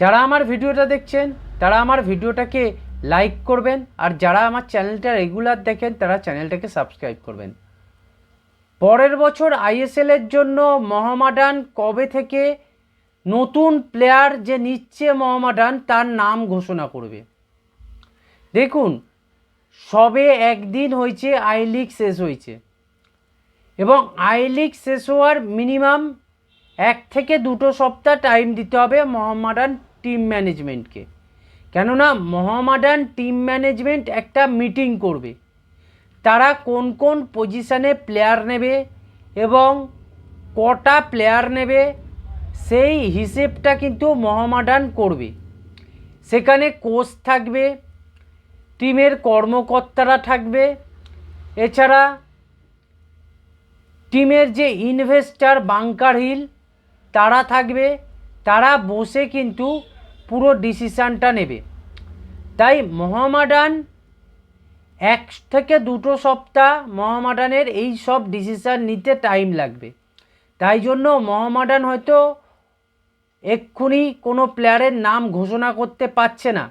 যারা আমার ভিডিওটা দেখছেন, তারা আমার ভিডিওটাকে লাইক করবেন, আর যারা আমার চ্যানেলটা রেগুলার দেখেন, তারা চ্যানেলটাকে সাবস্ক্রাইব করবেন। পরের বছর আইএসএলের জন্য মহামাডান কবে থেকে নতুন প্লেয়ার যে নিচ্ছে মহামাডান, তার নাম ঘোষণা করবে। দেখুন, সবে একদিন হয়েছে আই লিগ শেষ হয়েছে। এবং আই লিগ শেষ হওয়ার মিনিমাম এক থেকে দুটো সপ্তাহ টাইম দিতে হবে মোহাম্মডান টিম ম্যানেজমেন্টকে। কেননা মোহাম্মডান টিম ম্যানেজমেন্ট একটা মিটিং করবে। তারা কোন কোন পজিশানে প্লেয়ার নেবে এবং কটা প্লেয়ার নেবে, সেই হিসেবটা কিন্তু মোহাম্মডান করবে। সেখানে কোচ থাকবে, টিমের কর্মকর্তারা থাকবে। এছাড়া টিমের যে ইনভেস্টার বাংকার হিল, তারা থাকবে। তারা বসে কিন্তু পুরো ডিসিশানটা নেবে। তাই মহামাডান এক থেকে দুটো সপ্তাহ মহামাডানের এই সব ডিসিশান নিতে টাইম লাগবে। তাই জন্য মহামাডান হয়তো এক্ষুনি কোনো প্লেয়ারের নাম ঘোষণা করতে পারছে না।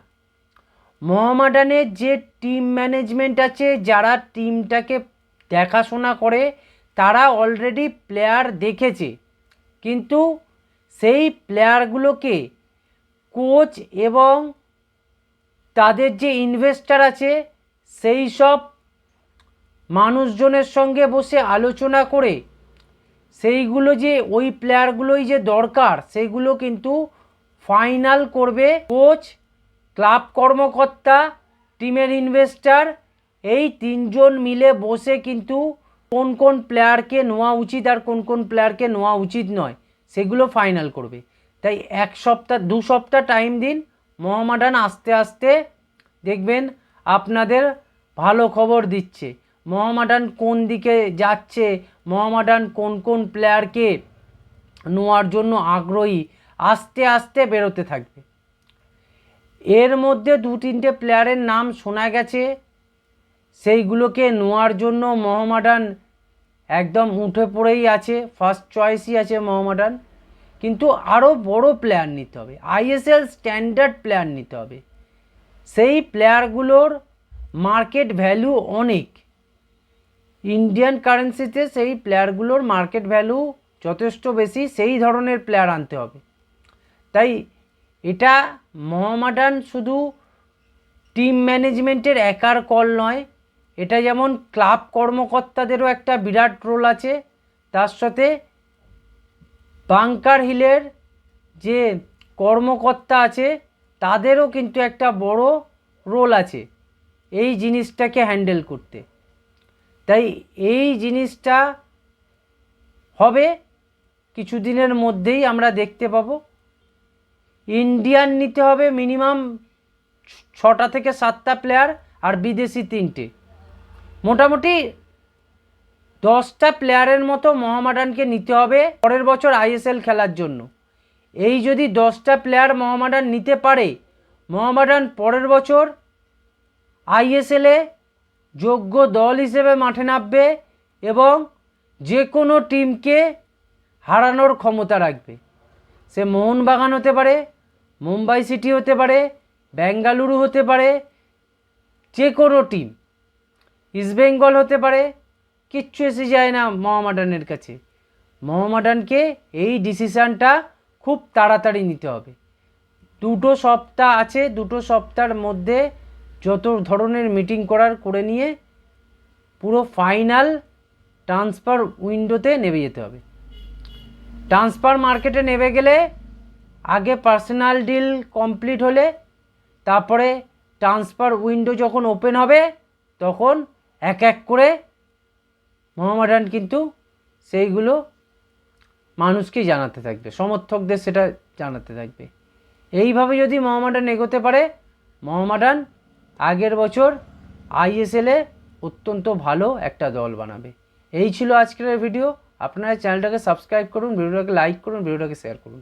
মহামাডানের যে টিম ম্যানেজমেন্ট আছে, যারা টিমটাকে দেখাশোনা করে, তারা অলরেডি প্লেয়ার দেখেছে। কিন্তু সেই প্লেয়ারগুলোকে কোচ এবং তাদের যে ইনভেস্টার আছে, সেই সব মানুষজনের সঙ্গে বসে আলোচনা করে সেইগুলো যে, ওই প্লেয়ারগুলোই যে দরকার সেইগুলো কিন্তু ফাইনাল করবে কোচ, ক্লাব কর্মকর্তা, টিমের ইনভেস্টার, এই তিনজন মিলে বসে কিন্তু কোন কোন প্লেয়ারকে নেওয়া উচিত আর কোন কোন প্লেয়ারকে নেওয়া উচিত নয়। সেগুলো ফাইনাল করবে। তাই এক সপ্তাহ, দু সপ্তাহ টাইম দিন মোহামেডান আস্তে আস্তে দেখবেন আপনাদের ভালো খবর দিচ্ছে। মোহামেডান কোন দিকে যাচ্ছে মোহামেডান কোন কোন প্লেয়ারকে নেওয়ার জন্য আগ্রহী, আস্তে আস্তে বেরোতে থাকবে। এর মধ্যে দু তিনটে প্লেয়ারের নাম শোনা গেছে, সেইগুলোকে নেওয়ার জন্য মোহামেডান একদম উঠে পড়েই আছে ফার্স্ট চয়েসই আছে মোহামেডান। কিন্তু আরও বড় প্লেয়ার নিতে হবে আইএসএল স্ট্যান্ডার্ড প্লেয়ার নিতে হবে। সেই প্লেয়ারগুলোর মার্কেট ভ্যালু অনেক। ইন্ডিয়ান কারেন্সিতে সেই প্লেয়ারগুলোর মার্কেট ভ্যালু যথেষ্ট বেশি, সেই ধরনের প্লেয়ার আনতে হবে। তাই এটা মোহামেডান শুধু টিম ম্যানেজমেন্টের একার কল নয় এটা যেমন ক্লাব কর্মকর্তাদেরও একটা বিরাট রোল আছে, তার সাথে বাংকার হিলের যে কর্মকর্তা আছে, তাদেরও কিন্তু একটা বড় রোল আছে এই জিনিসটাকে হ্যান্ডেল করতে। তাই এই জিনিসটা হবে কিছুদিনের মধ্যেই আমরা দেখতে পাবো। ইন্ডিয়ান নিতে হবে মিনিমাম ছটা থেকে সাতটা প্লেয়ার আর বিদেশি তিনটে। মোটামুটি দশটা প্লেয়ারের মতো মোহামেডানকে নিতে হবে পরের বছর আইএসএল খেলার জন্য। এই যদি দশটা প্লেয়ার মোহামেডান নিতে পারে মোহামেডান পরের বছর আইএসএলে যোগ্য দল হিসেবে মাঠে নামবে এবং যে কোনো টিমকে হারানোর ক্ষমতা রাখবে। সে মোহনবাগান হতে পারে, মুম্বাই সিটি হতে পারে, বেঙ্গালুরু হতে পারে যে কোনো টিম ইস্টবেঙ্গল হতে পারে, কিচ্ছু এসে যায় না মহামাডানের কাছে। মহামাডানকে এই ডিসিশানটা খুব তাড়াতাড়ি নিতে হবে। দুটো সপ্তাহ আছে, দুটো সপ্তাহের মধ্যে যত ধরনের মিটিং করার করে নিয়ে পুরো ফাইনাল ট্রান্সফার উইন্ডোতে নেমে যেতে হবে। ট্রান্সফার মার্কেটে নেমে গেলে আগে পার্সোনাল ডিল কমপ্লিট হলে, তারপরে ট্রান্সফার উইন্ডো যখন ওপেন হবে, তখন এক এক করে মোহামেডান কিন্তু সেইগুলো মানুষকে জানাতে থাকবে, সমর্থকদের সেটা জানাতে থাকবে। এইভাবে যদি মোহামেডান এগোতে পারে, মোহামেডান আগের বছর আইএসএলে অত্যন্ত ভালো একটা দল বানাবে। এই ছিল আজকের ভিডিও। আপনারা চ্যানেলটাকে সাবস্ক্রাইব করুন, ভিডিওটাকে লাইক করুন, ভিডিওটাকে শেয়ার করুন।